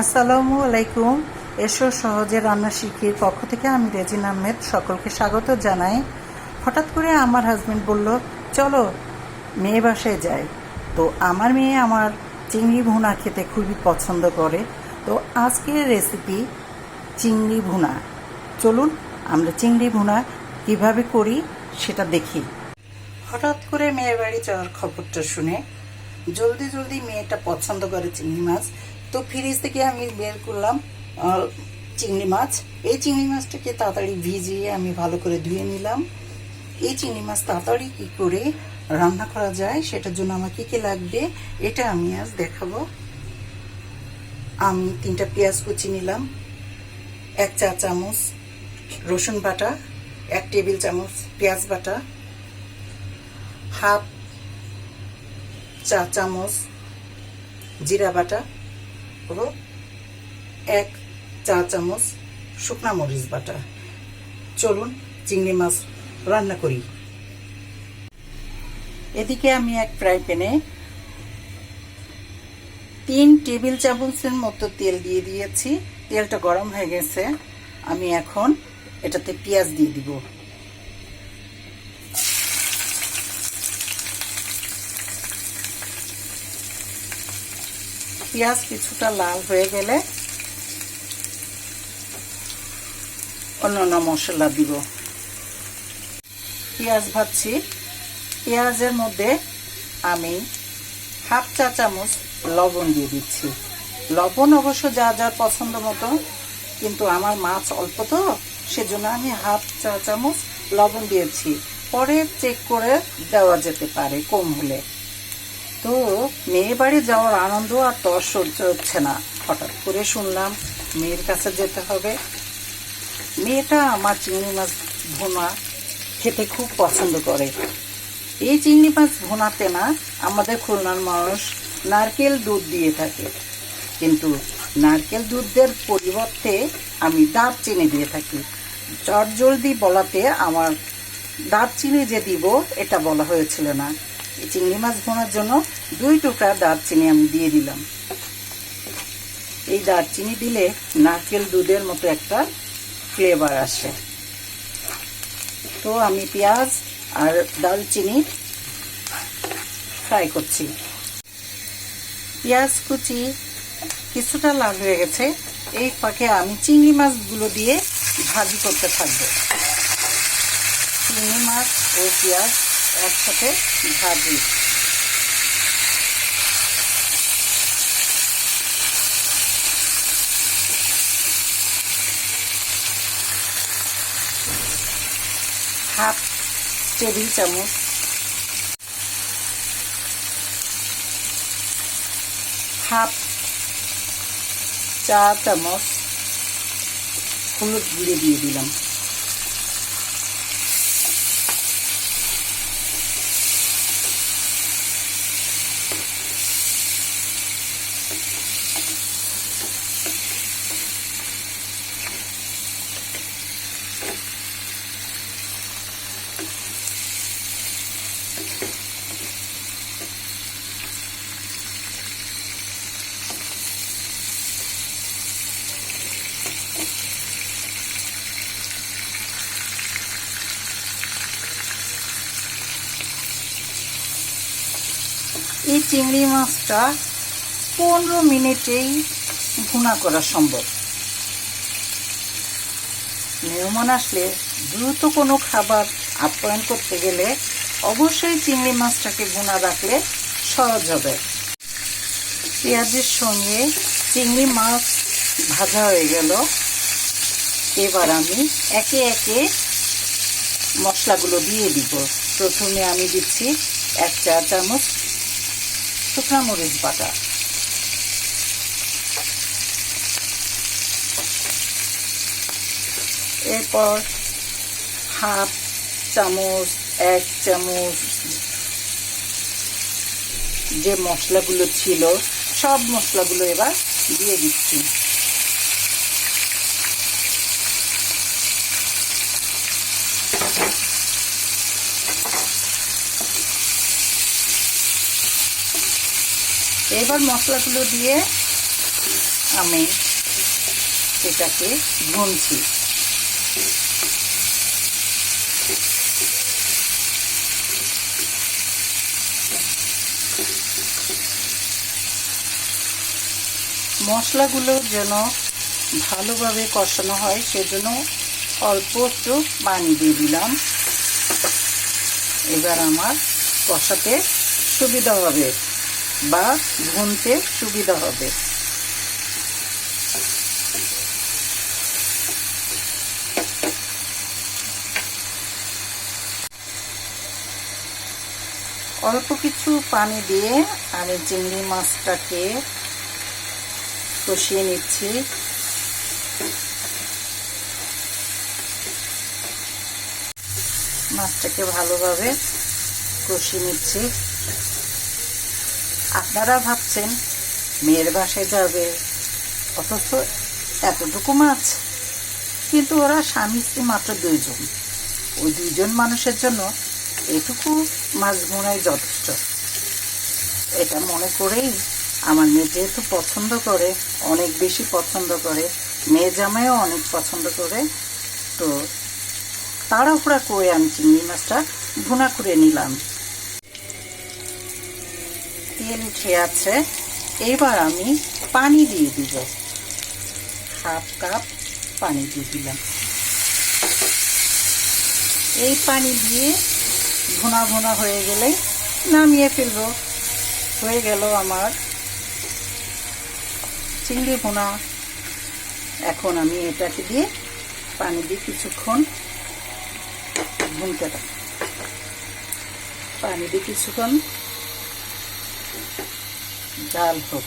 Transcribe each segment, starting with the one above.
আসসালামু আলাইকুম। এসো সহজে রান্না শিখির পক্ষ থেকে আমি রেজিন আহমেদ সকলকে স্বাগত জানাই। হঠাৎ করে আমার হাজব্যান্ড বলল, চলো, মেয়ে বাসায় যাই। তো আমার মেয়ে আমার চিংড়ি ভুনা খেতে খুবই পছন্দ করে। তো আজকের রেসিপি চিংড়ি ভুনা। চলুন, আমরা চিংড়ি ভুনা কীভাবে করি সেটা দেখি। হঠাৎ করে মেয়ের বাড়ি যাওয়ার খবরটা শুনে জলদি জলদি মেয়েটা পছন্দ করে চিংড়ি মাছ তো ফ্রিজ থেকে আমি বের করলাম চিংড়ি মাছ। এই চিংড়ি মাছটাকে তাড়াতাড়ি ভিজিয়ে আমি ভালো করে ধুয়ে নিলাম। এই চিংড়ি মাছ তাড়াতাড়ি কী করে রান্না করা যায় সেটার জন্য আমার কী কী লাগবে, এটা আমি আজ দেখাবো। আমি তিনটা পেঁয়াজ কুচি নিলাম, এক চা চামচ রসুন বাটা, এক টেবিল চামচ পেঁয়াজ বাটা, হাফ চা চামচ জিরা বাটা ও এক চা চামচ শুকনা মরিচ বাটা। চলুন চিংড়ি মাছ রান্না করি। এদিকে আমি এক ফ্রাই প্যানে তিন টেবিল চামচের মতো তেল দিয়ে দিয়েছি। তেলটা গরম হয়ে গেছে। আমি এখন এটাতে পেঁয়াজ দিয়ে দিব। পেঁয়াজ কিছুটা লাল হয়ে গেলে অন্যান্য মশলা দিব। পেঁয়াজ ভাজছি। পেঁয়াজের মধ্যে আমি হাফ চা চামচ লবণ দিয়ে দিচ্ছি। লবণ অবশ্য যা যার পছন্দ মতো, কিন্তু আমার মাছ অল্প তো, সেজন্য আমি হাফ চা চামচ লবণ দিয়েছি। পরে চেক করে দেওয়া যেতে পারে কম হলে। তো মেয়ে বাড়ি যাওয়ার আনন্দ আর তর সহ্য হচ্ছে না। হঠাৎ করে শুনলাম মেয়ের কাছে যেতে হবে। মেয়েটা আমার চিংড়ি মাছ ভুনা খেতে খুব পছন্দ করে। এই চিংড়ি মাছ ভোনাতে না আমাদের খুলনার মানুষ নারকেল দুধ দিয়ে থাকে। কিন্তু নারকেল দুধের পরিবর্তে আমি ডাব চিনি দিয়ে থাকি। চট জলদি বলাতে আমার ডাব চিনি যে দিব, এটা বলা হয়েছিল না। এই চিংড়ি মাছ ভোনার জন্য দুই টুকরা দারচিনি আমি দিয়ে দিলাম। এই দারচিনি দিলে নারকেল দুধের মতো একটা ফ্লেভার আসে। তো আমি পেঁয়াজ আর দারচিনি ফ্রাই করছি। পেঁয়াজ কুচি কিছুটা লাল হয়ে গেছে, এই ফাঁকে আমি চিংড়ি মাছগুলো দিয়ে ভাজি করতে থাকব। চিংড়ি মাছ ও পেঁয়াজ একসাথে ভাজি। হাফ টেবিল চামচ। হাফ চা চামচ হলুদ গুঁড়ে দিয়ে দিলাম। এই চিংড়ি মাছটা পনেরো মিনিটেই ভুনা করা সম্ভব। মেহমান আসলে দ্রুত কোনো খাবার আপ্যায়ন করতে গেলে অবশ্যই চিংড়ি মাছটাকে ভুনা রাখলে সহজ হবে। পেঁয়াজের সঙ্গে চিংড়ি মাছ ভাজা হয়ে গেল। এবার আমি একে একে মশলাগুলো দিয়ে দিব। প্রথমে আমি দিচ্ছি এক চা চামচ শুকনা মরিচ বাটা এরপর হাফ চামচ, এক চামচ যে মশলাগুলো ছিল, সব মশলাগুলো এবার দিয়ে দিচ্ছি। এবার মশলাগুলো দিয়ে আমি এটাকে ভুনছি মশলাগুলো যেন ভালোভাবে কষানো হয়, সেজন্য অল্প একটু পানি দিয়ে দিলাম। এবার আমার কষাতে সুবিধা হবে। বা ভুনতে সুবিধা হবে। অল্প কিছু পানি দিয়ে আমি চিংড়ি মাছটাকে কষিয়ে নিচ্ছি। মাছটাকে ভালোভাবে কষিয়ে নিচ্ছি। আপনারা ভাবছেন মেয়ের বাসায় যাবে, অথচ এতটুকু মাছ। কিন্তু ওরা স্বামী, স্ত্রী মাত্র দুইজন। ওই দুইজন মানুষের জন্য এটুকু মাছ ভোনাই যথেষ্ট। এটা মনে করেই আমার মেয়ে যেহেতু পছন্দ করে, অনেক বেশি পছন্দ করে, মেয়ে জামাইও অনেক পছন্দ করে, তো তাড়াহুড়া করে আমি চিংড়ি মাছটা ভুনা করে নিলাম। তেল উঠে আছে। এবার আমি পানি দিয়ে দিব। হাফ কাপ পানি দিয়ে দিলাম। এই পানি দিয়ে ভুনা ভুনা হয়ে গেলে নামিয়ে ফেলব। হয়ে গেল আমার চিংড়ি ভুনা। এখন আমি এটাকে দিয়ে পানি দিয়ে কিছুক্ষণ ভুনতে দেব পানি দিয়ে কিছুক্ষণ জাল হোক।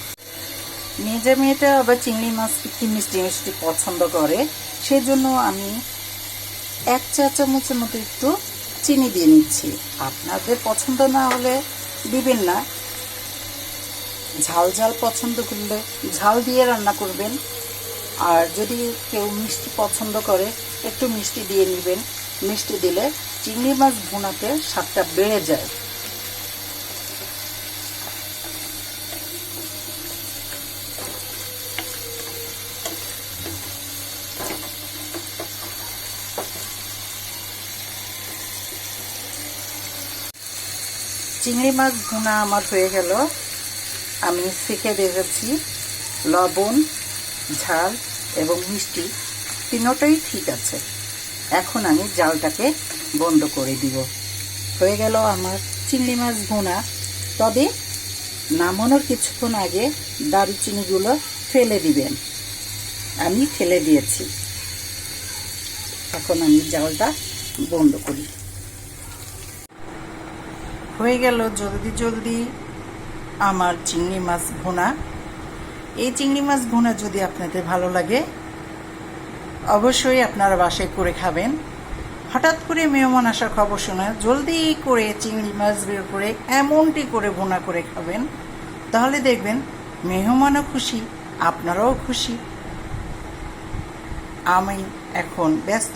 মেজে মেয়েটা আবার চিংড়ি মাছ একটু মিষ্টি মিষ্টি পছন্দ করে, সেজন্য আমি এক চা চামচের মতো একটু চিনি দিয়ে নিচ্ছি। আপনাদের পছন্দ না হলে দিবেন না। ঝাল ঝাল পছন্দ করলে ঝাল দিয়ে রান্না করবেন। আর যদি কেউ মিষ্টি পছন্দ করে, একটু মিষ্টি দিয়ে নেবেন। মিষ্টি দিলে চিংড়ি মাছ ভুনাতে স্বাদটা বেড়ে যায়। চিংড়ি মাছ ভুনা আমার হয়ে গেল। আমি শিখে দেখেছি লবণ, ঝাল এবং মিষ্টি তিনোটাই ঠিক আছে। এখন আমি জালটাকে বন্ধ করে দিব। হয়ে গেল আমার চিংড়ি মাছ ভুনা। তবে নামানোর কিছুক্ষণ আগে দারুচিনিগুলো ফেলে দিবেন। আমি ফেলে দিয়েছি। এখন আমি জালটা বন্ধ করি। হয়ে গেল জলদি জলদি আমার চিংড়ি মাছ ভুনা। এই চিংড়ি মাছ ভুনা যদি আপনাদের ভালো লাগে, অবশ্যই আপনারা বাসায় করে খাবেন। হঠাৎ করে মেহমান আসার খবর শোনা, জলদি করে চিংড়ি মাছ বের করে এমনটি করে ভুনা করে খাবেন, তাহলে দেখবেন মেহমানও খুশি, আপনারাও খুশি। আমি এখন ব্যস্ত